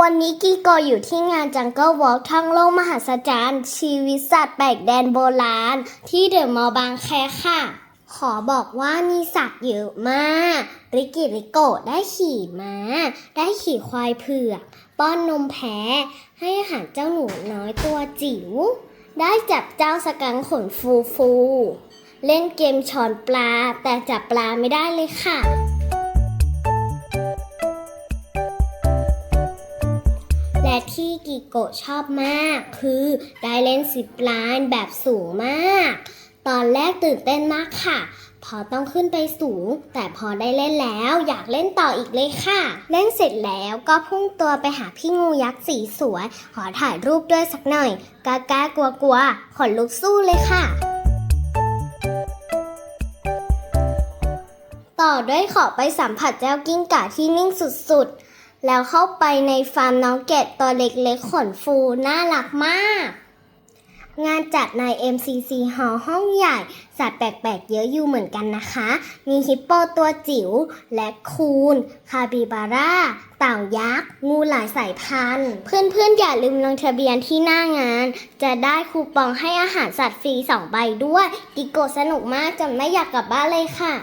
วันนี้กีโกอยู่ที่งานจังเกิลวอล์กท่องโลกมหัศจรรย์ ชีวิตสัตว์แปลกแดนโบราณ ที่เดอะมอลล์บางแคค่ะ ขอบอกว่ามีสัตว์เยอะมาก ริกิริโกได้ขี่ม้า ได้ขี่ควายเผือก ป้อนนมแพะให้อาหารเจ้าหนูน้อยตัวจิ๋ว ได้จับเจ้าสกังขนฟูฟู เล่นเกมช้อนปลาแต่จับปลาไม่ได้เลยค่ะ และที่กิโกะชอบมาก คือได้เล่นสิบล้านแบบสูงมาก ตอนแรกตื่นเต้นมากค่ะ พอต้องขึ้นไปสูง แต่พอได้เล่นแล้วอยากเล่นต่ออีกเลยค่ะ เล่นเสร็จแล้วก็พุ่งตัวไปหาพี่งูยักษ์สีสวย ขอถ่ายรูปด้วยสักหน่อยกล้ากล้ากลัวกลัวๆขนลุกสู้เลยค่ะต่อด้วยขอไปสัมผัสเจ้ากิ้งก่าที่นิ่งสุดๆ แล้วเข้าไปในฟาร์มน้องแกะตัวเล็กๆขนฟูน่ารักมาก งานจัดใน MCC Hall ห้องใหญ่ สัตว์แปลกๆ เยอะอยู่เหมือนกันนะคะ มีฮิปโปตัวจิ๋วและคูน คาบิบาร่า เต่ายักษ์ งูหลายสายพันธุ์ เพื่อนๆ อย่าลืมลงทะเบียนที่หน้างาน จะได้คูปองให้อาหารสัตว์ฟรี 2 ใบด้วย กิโกสนุกมากจนไม่อยากกลับบ้านเลยค่ะ